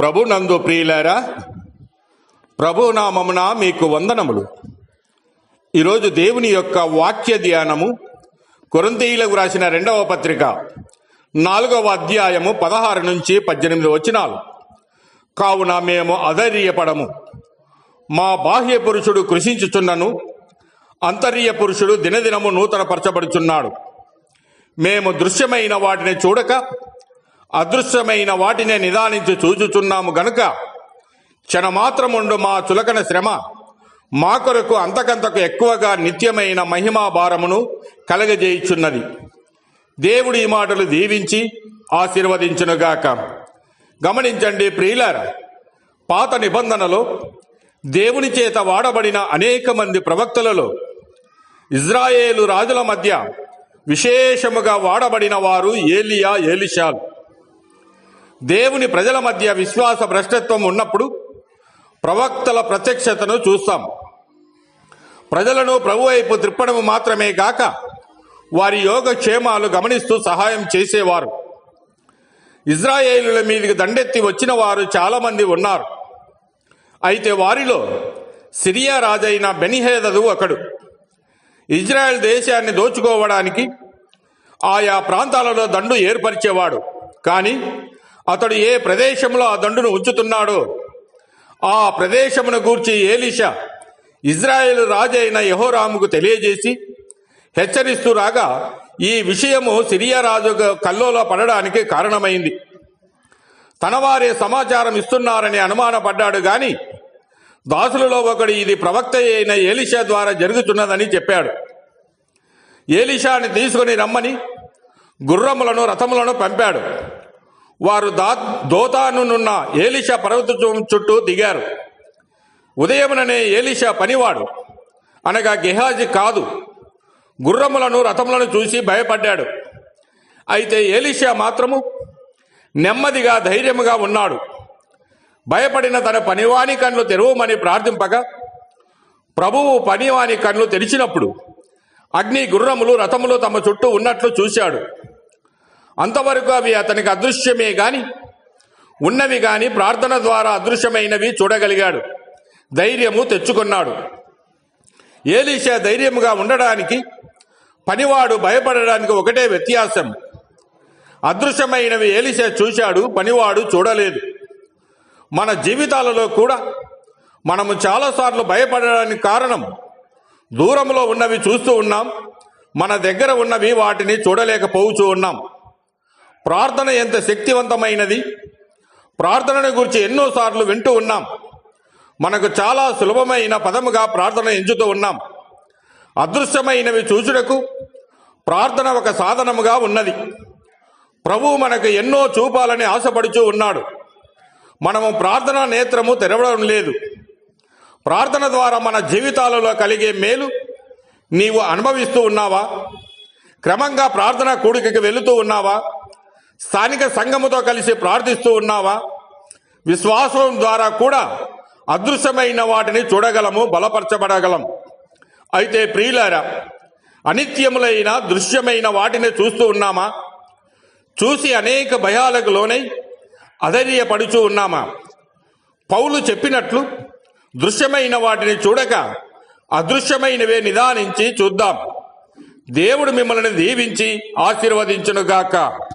ప్రభు నందు ప్రియులారా ప్రభు నామమున మీకు వందనములు. ఈరోజు దేవుని యొక్క వాక్య ధ్యానము కొరంతీయులకు రాసిన రెండవ పత్రిక నాలుగవ అధ్యాయము పదహారు నుంచి పద్దెనిమిది వచనాలు. కావున మేము అధైర్యపడము. మా బాహ్య పురుషుడు కృషించుచున్నను అంతర్య పురుషుడు దినదినము నూతనపరచబడుచున్నాడు. మేము దృశ్యమైన వాటిని చూడక అదృశ్యమైన వాటినే నిదానించి చూచుచున్నాము గనుక క్షణమాత్రముండు మా చులకన శ్రమ మా కొరకు అంతకంతకు ఎక్కువగా నిత్యమైన మహిమా భారమును కలగజేయుచున్నది. దేవుడు ఈ మాటలు దీవించి ఆశీర్వదించునుగాక. గమనించండి ప్రియులార పాత నిబంధనలో దేవుని చేత వాడబడిన అనేక మంది ప్రవక్తలలో ఇజ్రాయేలు రాజుల మధ్య విశేషముగా వాడబడిన వారు ఏలియా ఏలిషాలు. దేవుని ప్రజల మధ్య విశ్వాస భ్రష్టత్వం ఉన్నప్పుడు ప్రవక్తల ప్రత్యక్షతను చూస్తాం. ప్రజలను ప్రభు వైపు త్రిప్పడము మాత్రమే గాక వారి యోగక్షేమాలు గమనిస్తూ సహాయం చేసేవారు. ఇజ్రాయేలుల మీదకి దండెత్తి వచ్చిన వారు చాలామంది ఉన్నారు. అయితే వారిలో సిరియా రాజైన బెనిహేదదు ఒకడు. ఇజ్రాయెల్ దేశాన్ని దోచుకోవడానికి ఆయా ప్రాంతాలలో దండు ఏర్పరిచేవాడు. కానీ అతడు ఏ ప్రదేశంలో ఆ దండును ఉంచుతున్నాడో ఆ ప్రదేశమును గూర్చి ఏలిషా ఇజ్రాయేల్ రాజైన యహోరాముకు తెలియజేసి హెచ్చరిస్తూ రాగా ఈ విషయము సిరియా రాజు కల్లోలో పడడానికి కారణమైంది. తన వారే సమాచారం ఇస్తున్నారని అనుమానపడ్డాడు గాని దాసులలో ఒకడు ఇది ప్రవక్త అయిన ఏలిషా ద్వారా జరుగుతున్నదని చెప్పాడు. ఏలిషాని తీసుకుని రమ్మని గుర్రములను రథములను పంపాడు. వారు దా దోతానున్న ఏలిషా పర్వత చుట్టూ దిగారు. ఉదయముననే ఏలిషా పనివాడు అనగా గెహాజీ కాదు గుర్రములను రథములను చూసి భయపడ్డాడు. అయితే ఏలిషా మాత్రము నెమ్మదిగా ధైర్యముగా ఉన్నాడు. భయపడిన తన పనివాని కన్ను తెరవమని ప్రార్థింపగా ప్రభువు పనివాని కన్ను తెరిచినప్పుడు అగ్ని గుర్రములు రథములు తమ చుట్టూ ఉన్నట్లు చూశాడు. అంతవరకు అవి అతనికి అదృశ్యమే గాని ఉన్నవి గాని ప్రార్థన ద్వారా అదృశ్యమైనవి చూడగలిగాడు. ధైర్యము తెచ్చుకున్నాడు. ఏలీషా ధైర్యముగా ఉండడానికి పనివాడు భయపడడానికి ఒకటే వ్యత్యాసం. అదృశ్యమైనవి ఏలిషా చూశాడు పనివాడు చూడలేదు. మన జీవితాలలో కూడా మనము చాలాసార్లు భయపడడానికి కారణం దూరంలో ఉన్నవి చూస్తూ ఉన్నాం మన దగ్గర ఉన్నవి వాటిని చూడలేకపోవచ్చు ఉన్నాం. ప్రార్థన ఎంత శక్తివంతమైనది? ప్రార్థనను గురించి ఎన్నోసార్లు వింటూ ఉన్నాం. మనకు చాలా సులభమైన పదముగా ప్రార్థన ఎంచుతూ ఉన్నాం. అదృశ్యమైనవి చూచుటకు ప్రార్థన ఒక సాధనముగా ఉన్నది. ప్రభువు మనకు ఎన్నో చూపాలని ఆశపడుచూ ఉన్నాడు. మనము ప్రార్థన నేత్రము తెరవడం లేదు. ప్రార్థన ద్వారా మన జీవితాలలో కలిగే మేలు నీవు అనుభవిస్తూ ఉన్నావా? క్రమంగా ప్రార్థన కూడికకి వెళుతూ ఉన్నావా? స్థానిక సంఘముతో కలిసి ప్రార్థిస్తూ ఉన్నావా? విశ్వాసం ద్వారా కూడా అదృశ్యమైన వాటిని చూడగలము బలపరచబడగలం. అయితే ప్రియులారా అనిత్యములైన దృశ్యమైన వాటిని చూస్తూ ఉన్నామా? చూసి అనేక భయాలకు లోనై అధైర్యపడుచూ ఉన్నామా? పౌలు చెప్పినట్లు దృశ్యమైన వాటిని చూడక అదృశ్యమైనవే నిదానించి చూద్దాం. దేవుడు మిమ్మల్ని దీవించి ఆశీర్వదించునుగాక.